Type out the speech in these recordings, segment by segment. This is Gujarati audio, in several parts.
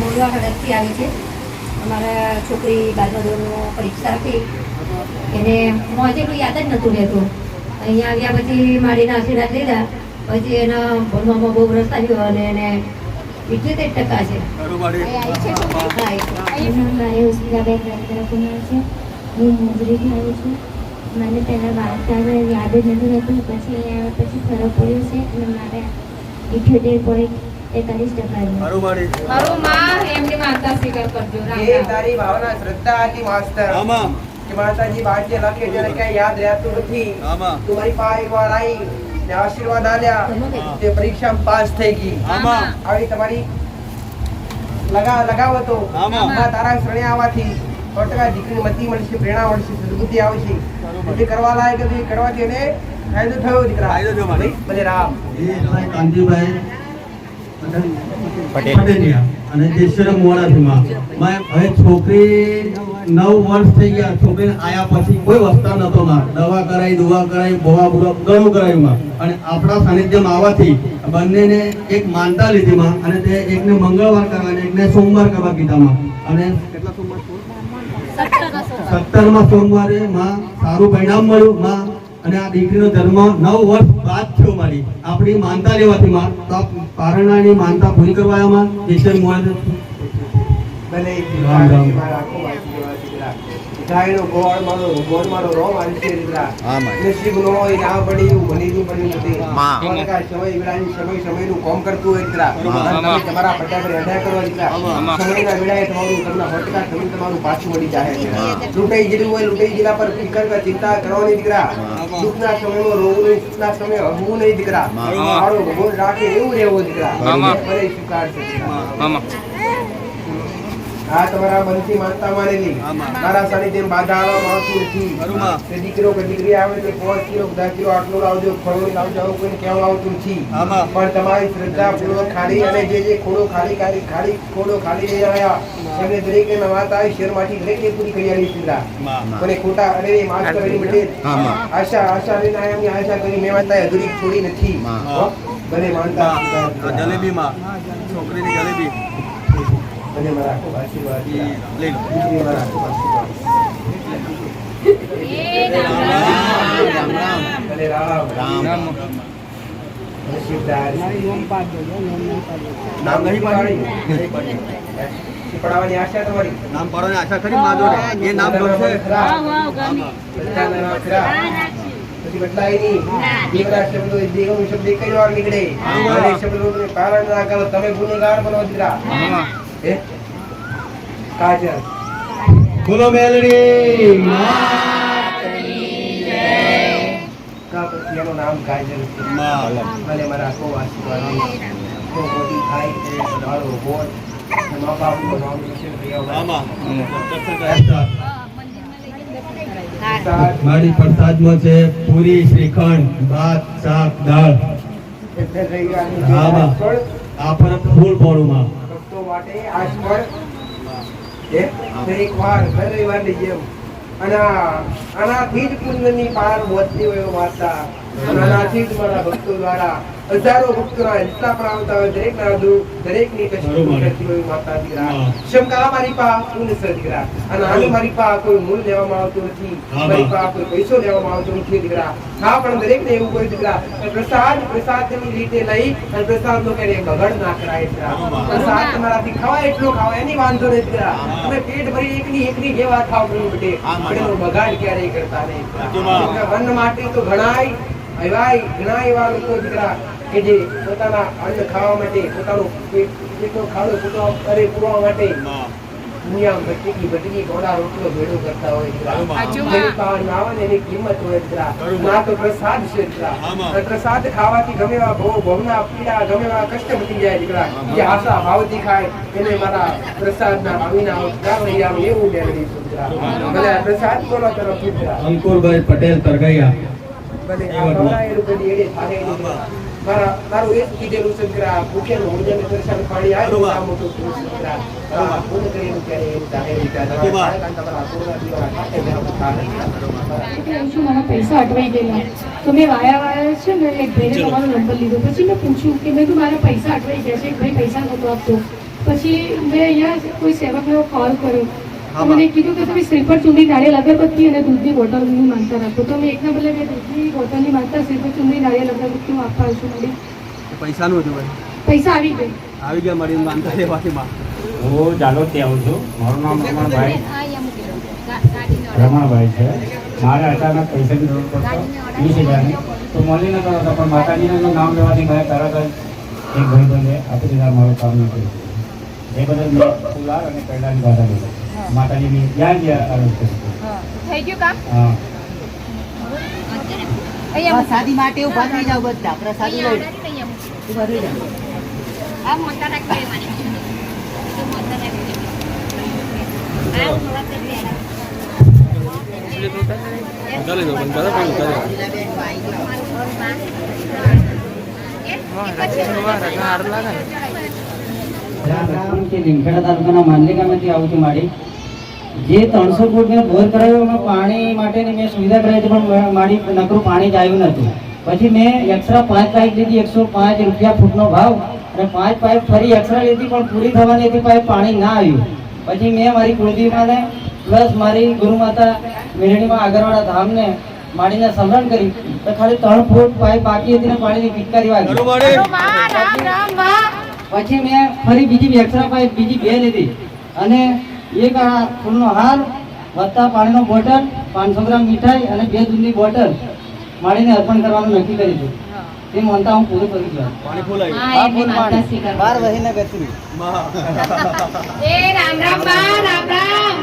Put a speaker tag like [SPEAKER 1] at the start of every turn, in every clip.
[SPEAKER 1] મોરવા હડકથી આવી છે. અમારા છોકરી બારમા પરીક્ષા હતી. એને મોજે કોઈ યાદ જ નહોતું રહેતું. અહીંયા આવ્યા પછી માડીના આશીર્વાદ લીધા. પછી એના ભણવામાં બહુ રસ આવ્યો અને એને ઇઠ્યોતેર ટકા છે. હા
[SPEAKER 2] મારે છે. હું મોજરીથી આવું છું. મને પહેલાં વાર્તા યાદ જ નથી રહેતું. પછી અહીંયા પછી ફરક પડ્યો છે અને મારે ઇઠ્યોતેર પોઈન્ટ તેતાલીસ ટકા
[SPEAKER 3] તારી ભાવના શ્રદ્ધા હતી કે માતાજી ભાગ્ય લખે ક્યાંય યાદ રહેતું નથી. તું મારી પાસે એકવાર આવી ને આશીર્વાદ આલ્યા તે પરીક્ષામાં પાસ થઈ ગઈ. આવી તમારી લગા લગાવો તો તારા શરણે આવવાથી સો ટકા દીકરીને મતી મળશે પ્રેરણા મળશે સદબુદ્ધિ આવશે. જે કરવા લાયક કરવાથી એને ફાયદો થયો દીકરા.
[SPEAKER 4] ફાયદો થયો.
[SPEAKER 3] ભલે રામ.
[SPEAKER 5] કાંતિભાઈ. પટેલિયા અને દેશર મોડાથીમાં મેં. હવે છોકરી નવ વર્ષ થઈ ગયા. છોકરીને આયા પછી કોઈ વસ્તા નતો માં. દવા કરાઈ દવા કરાઈ બોવા બુરા ઘણું કરાયું માં. અને આપણા સાનિધ્યમાં આવવાથી બંનેને એક માનતા લીધી માં અને તે એકને મંગળવાર કરવા અને એકને સોમવાર કરવા કીધા માં. અને કેટલા સોમવાર. સત્તરમાં સોમવારે માં સારું પરિણામ મળ્યું માં. અને આ દીકરીનો જન્મ નવ વર્ષ બાદ થયો મારી આપણી માનતા લેવાથી માં. તો પારણાની માનતા પૂરી કરવામાં ઈશ્વર મોહન
[SPEAKER 3] ભલે
[SPEAKER 5] રામ, રામ.
[SPEAKER 3] મારા આંખો વાંચી દેવા દીકરા મારો ગોળ મારો રોમ આંચે દીકરા
[SPEAKER 4] હા,
[SPEAKER 3] નસીબ નો હોય ના પડ્યું બનીનું પડ્યું નથી.
[SPEAKER 4] માં.
[SPEAKER 3] કોનકા સમય સમય સમયનું કોમ કરતું હોય તમારા ફટા પર અડા કરવા દીકરા સમયના વિડાએ તમારું તમને ફટકા તમે તમારું પાછું મળી જાય. લૂંટાઈ ગયેલું હોય લૂંટાઈ ગયેલા પર ફિકર ચિંતા કરવાની દીકરા. દુઃખના સમયમાં રોવું નહીં સુખના સમયે હવું નહીં દીકરા. મારો ભગવાન રાખે એવું રહેવું દીકરા ફરી સ્વીકાર છે. આ તમારા મનથી માનતા માનેલી. મારા સાનિધ્યમાં બાધા આવવા માંગતું નથી. તે દીકરો કે દીકરી આવે તે પાંચ કિલો દસ કિલો આટલું લાવજો ખોડો લાવજો આવું કોઈને કહેવા આવતું નથી. પણ તમારી શ્રદ્ધા પૂર્વક ખાલી અને જે જે ખોડો ખાલી ખાલી ખાલી ખોડો ખાલી લઈ આવ્યા એમને દરેકને નવાતા શેરમાંથી દરેકને પૂરી કરી આવી સીધા
[SPEAKER 4] માં.
[SPEAKER 3] કોને ખોટા અને માસ્તર અરે બટે આશા આશા લઈને આયા એમની આશા કરી મેં માતા અધૂરી છોડી નથી. ભલે માનતા
[SPEAKER 4] માં. જલેબીમાં. છોકરીની જલેબી.
[SPEAKER 3] ભલે મારા આશીર્વાદ
[SPEAKER 4] લઈ લો
[SPEAKER 3] મારા ખૂબ આશીર્વાદ
[SPEAKER 4] રામ રામ
[SPEAKER 3] રામ
[SPEAKER 4] રામ નામ નહીં પાડ્યું
[SPEAKER 3] પડાવવાની આશા તમારી
[SPEAKER 4] નામ પાડવાની આશા ખરી માં એ નામ ગમશે
[SPEAKER 3] બધાના નામ ખરા. પછી બદલાય નહીં. બે શબ્દો એક વાર નીકળે શબ્દો પાલન ના કરો તમે ગુનેગાર બનો દીકરા હે? કાજલ
[SPEAKER 5] બોલો મેલડી
[SPEAKER 3] એનું નામ કાજલ છે.
[SPEAKER 4] માં.
[SPEAKER 3] મારા આખો. તો થાય મારો ભોજ મા બાપનું નામ છે.
[SPEAKER 5] મારી પ્રસાદમાં છે પૂરી શ્રીખંડ ભાત શાક દાળ આપણ ફૂલ પોળુમાં
[SPEAKER 3] માટે આજ પણ એ દરેક વાર દર રવિવારની જેમ. અને આનાથી જ પુણ્યની પાર વધતી હોય વાર્તા આનાથી જ મારા ભક્તો દ્વારા હજારો ભક્તોના એટલા પણ આવતા હોય દરેકના દુઃખ દરેકની
[SPEAKER 5] કશું
[SPEAKER 3] કરતી હોય માતા દીકરા. શંકા મારી પા પૂર્ણ સર દીકરા અને આનું મારી પા કોઈ મૂળ લેવામાં આવતું નથી. મારી પા કોઈ પૈસો લેવામાં આવતો નથી દીકરા. હા પણ દરેકને એવું કોઈ દીકરા પ્રસાદ પ્રસાદની રીતે લઈ અને પ્રસાદ નો ક્યારે બગડ ના કરાય દીકરા. પ્રસાદ તમારાથી ખાવા એટલો ખાવા એની વાંધો નહીં દીકરા. તમે પેટ ભરી એકની એકની જેવા ખાવ પ્રભુ બેટે પણ એનો બગાડ ક્યારેય કરતા નહીં વન માટે તો ઘણાય ઘણા એવા લોકો દીકરા કે જે પોતાના અન્ન ખાવા માટે પોતાનું પેટ પેટનો ખાડો પૂરો અરે પૂરવા માટે દુનિયા ભટકી ભટકી ઘોડા રોટલો ભેડો કરતા હોય જેની પાસે ના આવે ને એની કિંમત હોય દીકરા. ના તો પ્રસાદ છે દીકરા. પ્રસાદ ખાવાથી ગમે એવા ભવ ભવના પીડા ગમે એવા કષ્ટ મટી જાય દીકરા જે આશા ભાવથી ખાય એને મારા પ્રસાદના ના ઉપકાર નહીં આવે એવું લે છું. ભલે પ્રસાદ કોના દીકરા
[SPEAKER 5] અંકુરભાઈ પટેલ તરગૈયા.
[SPEAKER 3] ભલે આ કદી એડે દીકરા. મારા મારું એ કીધેલું છે પાણી આવે આ મોટું પુરુષ આ પૂર્ણ કરીને એમ તમારા પૂર્ણ ખાતે
[SPEAKER 2] મારા પૈસા અટવાઈ ગયેલા. તો મેં વાયા વાયા છે ને એક ભાઈને તમારો નંબર લીધો. પછી મેં પૂછ્યું કે મેં કીધું મારા પૈસા અટવાઈ ગયા છે એક ભાઈ પૈસા નહોતો આપતો.
[SPEAKER 6] પછી મેં અહીંયા કોઈ સેવકને કોલ કર્યો. તો મને કીધું કે તમે શ્રીફળ ચૂંદી નાળિયેર અગરબત્તી અને દૂધની બોટલની માનતા રાખો. તો મેં એકના બદલે મેં દૂધની બોટલની માનતા શ્રીફળ ચૂંદી નાળિયેર અગરબત્તી હું આપવા છું મળી
[SPEAKER 4] પૈસાનું હતું ભાઈ
[SPEAKER 6] પૈસા આવી ગઈ
[SPEAKER 4] આવી ગયા મળી માનતા લેવાથી માં
[SPEAKER 7] હું જાલોદથી આવું છું. મારું નામ રમણભાઈ. રમણભાઈ છે. મારે અચાનક પૈસાની જરૂર પડતો. વીસ હજારની. તો મળી નતો હતો પણ માતાજીનું નામ લેવાથી મેં તરત જ એક ભાઈ બંને આપી દીધા મારું કામ નહીં કર્યું એ બદલ મેં ફુલાર અને કૈલાની બાધા લીધી માતાજીની જ્યાં જ્યાં અરજ કરી
[SPEAKER 8] થઈ ગયું કામ?
[SPEAKER 7] હા.
[SPEAKER 9] પ્રસાદી માટે ઊભા થઈ જાવ બધા પ્રસાદી લઈ. ઊભા થઈ જાવ
[SPEAKER 8] આ મોટા રાખી.
[SPEAKER 7] રામ કે લીમખેડા તાલુકાના માંડલી ગામેથી આવું છું મારી. જે ત્રણસો ફૂટનો બોર કરાવ્યો એમાં પાણી માટેની મેં સુવિધા કરાવી હતી પણ મારી નકરું પાણી જ આવ્યું નહોતું. પછી મેં એક્સ્ટ્રા પાંચ પાઇપ લીધી એકસો પાંચ રૂપિયા ફૂટનો ભાવ અને પાંચ પાઇપ ફરી એક્સ્ટ્રા લીધી પણ પૂરી થવાની હતી પાઇપ પાણી ના આવ્યું. પછી મેં મારી કુળદેવીમાને પ્લસ મારી ગુરુમાતા મેળણીમાં આગળવાળા ધામને માડીને સમરણ કરી તો ખાલી ત્રણ ફૂટ પાઇપ બાકી હતી ને પાણીની પિટકારી વાગી. પછી મેં ફરી બીજી એક્સ્ટ્રા પાઇપ બીજી બે લીધી. અને એક આ ફૂલનો હાર વત્તા પાણીનો બોટલ પાંચસો ગ્રામ મીઠાઈ અને બે દૂધની બોટલ માળીને અર્પણ કરવાનું નક્કી કરી દીધું તે માનતા હું પૂરું કરી ગયો
[SPEAKER 4] પાણી ફૂલાઈ
[SPEAKER 9] બાર વહીને ગચવી
[SPEAKER 8] એ રામ રામ બા રામ રામ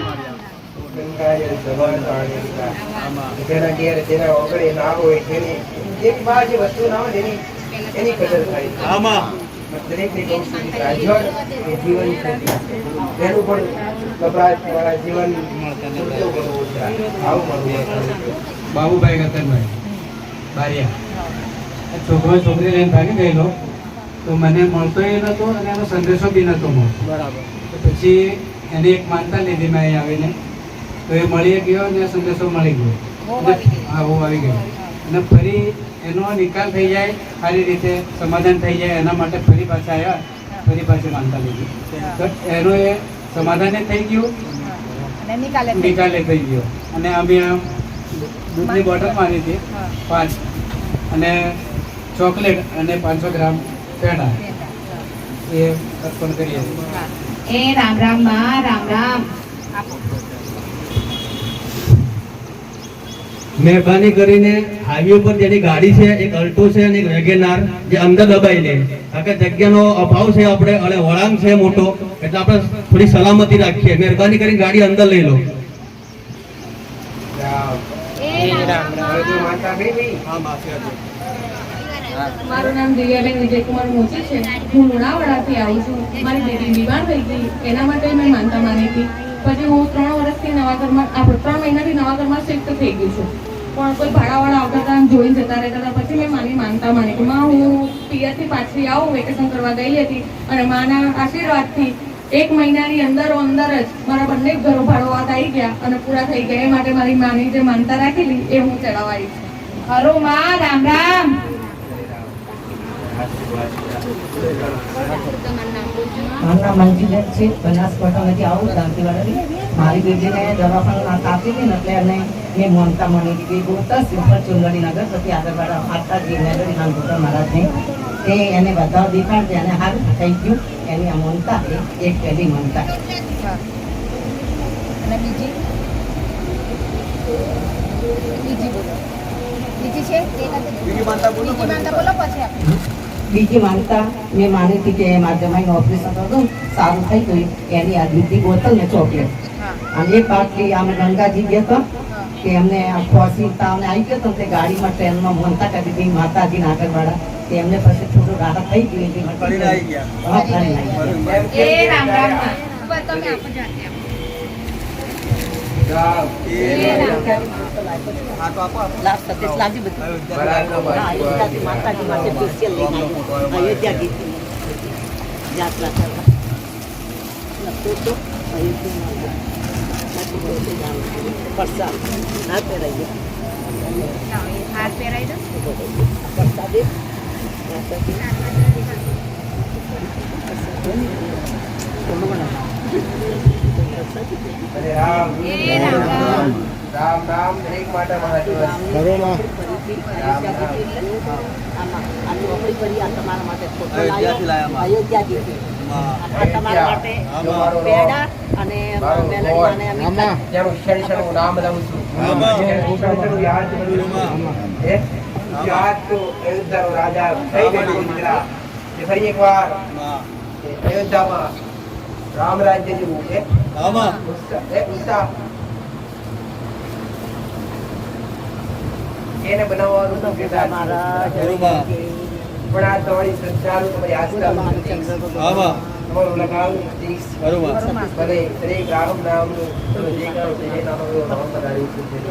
[SPEAKER 3] ગંગાજળ સવાર પાણી. જેના ઘેર જેના ઓગળે ના હોય તેની એક જે વસ્તુ ના હોય એની એની કદર થાય એ જીવન તેનું પણ ગભરાટ વાળા જીવન.
[SPEAKER 7] બાબુભાઈ ગતનભાઈ બારિયા. છોકરો છોકરી લઈને ભાગી ગયેલો તો મને મળતો એ નહોતો અને એનો સંદેશો બી નહોતો મળતો.
[SPEAKER 4] બરાબર.
[SPEAKER 7] પછી એને એક માનતા લીધી મેં અહીં આવીને. તો એ મળી ગયો અને સંદેશો મળી ગયો. હા હું આવી ગયો. અને ફરી એનો નિકાલ થઈ જાય સારી રીતે સમાધાન થઈ જાય એના માટે ફરી પાછા આવ્યા ફરી પાછી માનતા લીધી. તો એનો એ સમાધાને થઈ ગયું.
[SPEAKER 8] અને નિકાલે થઈ
[SPEAKER 7] નિકાલે થઈ ગયો. અને અમે દૂધની બોટલ માની હતી. પાંચ. અને ચોકલેટ અને પાંચસો ગ્રામ પેડા. એ અર્પણ કરીએ.
[SPEAKER 8] એ રામ રામ રામ રામ.
[SPEAKER 5] મહેરબાની કરીને હાઈવે પર જેની ગાડી છે એક અલ્ટો છે અને એક વેગેનાર જે અંદર દબાઈ લે કારણ કે જગ્યાનો અભાવ છે આપણે અને વળાંક છે મોટો એટલે આપણે થોડી સલામતી રાખીએ. મહેરબાની કરીને ગાડી અંદર લઈ લો.
[SPEAKER 6] મારું નામ દિવ્યાબેન વિજયકુમાર મોચી છે. હું લુણાવાડાથી આવું છું. મારી બેટી બીમાર થઈ ગઈ. એના માટે મેં માનતા માની હતી. પછી હું ત્રણ વર્ષથી નવા ઘરમાં આપણે ત્રણ મહિનાથી નવા ઘરમાં શિફ્ટ થઈ ગઈ છું. પણ કોઈ ભાડાવાળા આવતા જોઈને જતા રહેતા હતા. પછી મેં માની માનતા માની કે માં, હું પિયરથી પાછી આવું વેકેશન કરવા ગયેલી હતી. અને માના આશીર્વાદથી એક મહિનાની અંદર અંદર જ મારા બંને ઘરો ભાડોવાત આવી ગયા અને પૂરા થઈ ગયા. એ માટે મારી માની જે માનતા રાખેલી, એ હું ચડાવાઈ છું.
[SPEAKER 8] હરો માં, રામ રામ!
[SPEAKER 9] મારું નામ મંજુબેન છે. બનાસકાંઠામાંથી આવું દાંતીવાડાથી મારી બેટીને દવાખાના કાપી હતી ને એટલે એને મેં મમતા મની દીધી ગોતા સિમ્પલ ચુંદડી નગર પછી આગળવાળા આટલા જીવનગર મારા મહારાજને તે એને બધા દેખાડશે અને હાલ થઈ ગયું. એની આ મમતા એ એક પહેલી મમતા
[SPEAKER 8] અને બીજી? બીજી બોલો. બીજી છે?
[SPEAKER 4] બીજી માનતા બોલો
[SPEAKER 8] પછી આપણે.
[SPEAKER 9] બીજી માનતા મેં માની હતી કે મારા જમાઈનું ઓપરેશન હતું સારું થઈ ગયું. એની આ દૂધની બોતલ ને ચોકલેટ અને એક બાટલી અમે ગંગાજી ગયા હતા કે અમને ખોસી તાવને આવી ગયો તો તે ગાડીમાં ટ્રેનમાં મનતા કરી દીધી માતાજીના આગળવાળા. તે એમને પછી થોડું રાહત થઈ ગયું એટલે
[SPEAKER 4] આવી
[SPEAKER 9] ગયા. હા, ફરીને આવી ગયા.
[SPEAKER 8] એ રામ રામમાં બસ તમે આપો જાતે આપો.
[SPEAKER 3] રામ.
[SPEAKER 4] એ હા તો આપો આપો
[SPEAKER 9] લાસ્ટ સતીશ લાવજી બધું.
[SPEAKER 3] બરાબર.
[SPEAKER 9] હા, અયોધ્યાથી માતાજી માટે special લઈને આવ્યો.
[SPEAKER 3] રામ
[SPEAKER 8] રામ
[SPEAKER 3] દરેક માટે રાજા થઈ ગયો દીકરા. કે ફરી એકવાર અયોધ્યામાં રામ રાજ્ય જેવું છે ઉત્સાહ- એને બનાવવાનું તો કહેતા નથી. પણ આ તમારી શ્રદ્ધાનું તમારી આસ્થાનું પ્રતીક તમારું લગાવનું પ્રતીક છે. ભલે દરેક રામ નામનું તમે જે કરો છો, જે નામ હોય નામ પધાર્યું છે.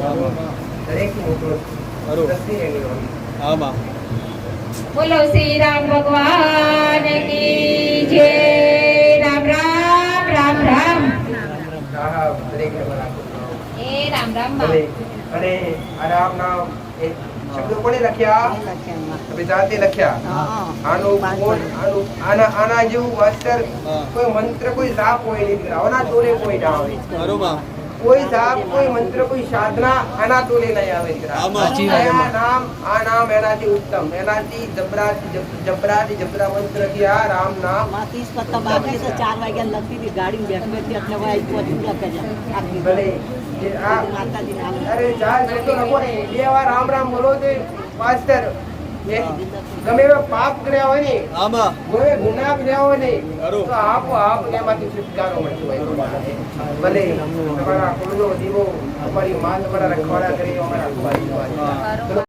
[SPEAKER 3] દરેકનું મોકલો. દ્રષ્ટિ રહેલી
[SPEAKER 6] બોલો શ્રી રામ ભગવાન કી જય રામ રામ રામ રામ
[SPEAKER 3] હા, હા, દરેકને બરાબર.
[SPEAKER 8] એ રામ રામ
[SPEAKER 3] ભલે. અને રામ નામ એ શબ્દો કોણે લખ્યા? જાતે લખ્યા? આનું કોણ? આનું આના આના જેવું અક્ષર કોઈ મંત્ર કોઈ જાપ હોય નહીં આના તોલે કોઈ ના આવે કોઈ જાપ કોઈ મંત્ર કોઈ સાધના આના તોલે નહીં આવે આ નામ આ નામ એનાથી ઉત્તમ. એનાથી જબરાથી જબ- જબરાથી જબરા મંત્ર કે આ રામ નામ.
[SPEAKER 9] ચાર વાગ્યા લગતી હતી ગાડી બેઠી એટલે વાય પૂરા કર્યા.
[SPEAKER 3] ભલે. અરે ચાર લખો બે વાર રામ રામ બોલો તે પાસ્ટર એવા પાપ કર્યા હોય ને કોઈ ગુનાફ કર્યા હોય ને તો આપો આપ એમાંથી છુટકારો મળતો હોય ભલે તમારા કુળનો દીવો અમારી માં તમારા રખવાડા કરી અમારા